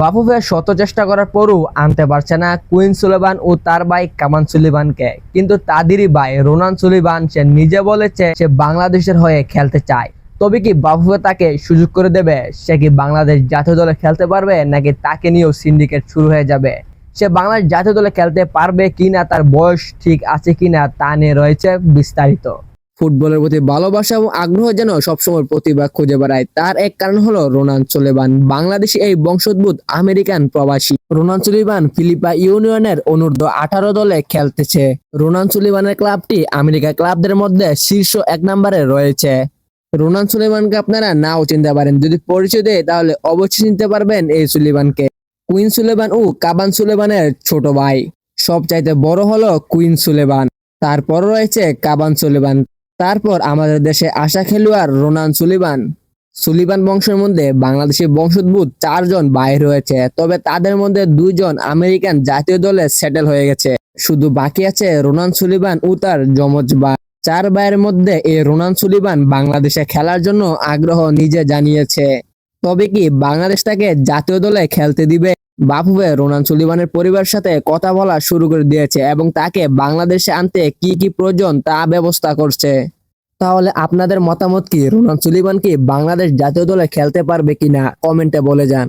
বাফুফে শত চেষ্টা করার পরও আনতে পারছে না কুইন সুলেবান ও তার ভাই কামান সুলিবানকে। কিন্তু তাদেরই ভাই রোনান সুলিবান, সে নিজে বলেছে সে বাংলাদেশের হয়ে খেলতে চায়। তবে কি বাফুফে তাকে সুযোগ করে দেবে? সে কি বাংলাদেশ জাতীয় দলে খেলতে পারবে নাকি তাকে নিয়েও সিন্ডিকেট শুরু হয়ে যাবে? সে বাংলাদেশ জাতীয় দলে খেলতে পারবে কিনা, তার বয়স ঠিক আছে কিনা তা নিয়ে রয়েছে বিস্তারিত। ফুটবলের প্রতি ভালোবাসা এবং আগ্রহ যেন সবসময় প্রতিভা খুঁজে বেড়ায়। তার এক কারণ হলো রোনান সুলেবান বাংলাদেশি এই বংশোদ্ভূত আমেরিকান প্রবাসী। রোনান সুলিবান ফিলিপা ইউনিয়নের অনূর্ধ্ব আঠারো দলে খেলতেছে। রোনান সুলিবানের ক্লাবটি আমেরিকা ক্লাবদের মধ্যে শীর্ষ এক নম্বরে রয়েছে। রোনান সুলেমানকে আপনারা নাও চিনতে পারেন। যদি পরিচয় দেয়, তাহলে অবশ্যই চিনতে পারবেন এই সুলিবানকে কুইন সুলেবান ও কাবান সুলেবানের ছোট ভাই। সবচাইতে বড় হলো কুইন সুলেবান তারপর রয়েছে কাবান সুলেবান তারপর আমাদের দেশে আসা খেলোয়াড় রোনান সুলিবান সুলিবান বংশের মধ্যে বাংলাদেশি বংশোদ্ভূত চারজন বাইর হয়েছে, তবে তাদের মধ্যে দুইজন আমেরিকান জাতীয় দলে সেটেল হয়ে গেছে। শুধু বাকি আছে রোনান সুলিবান ও তার যমজ বা চার ভাইয়ের মধ্যে এই রোনান সুলিবান বাংলাদেশে খেলার জন্য আগ্রহ নিজে জানিয়েছে। তবে কি বাংলাদেশ তাকে জাতীয় দলে খেলতে দিবে? বাফুবে রোনান সুলিমানের পরিবার সাথে কথা বলা শুরু করে দিয়েছে এবং তাকে বাংলাদেশে আনতে কি কি প্রয়োজন তা ব্যবস্থা করছে। তাহলে আপনাদের মতামত কি? রোনান সুলিমান কি বাংলাদেশ জাতীয় দলে খেলতে পারবে কিনা? কমেন্টে বলে যান।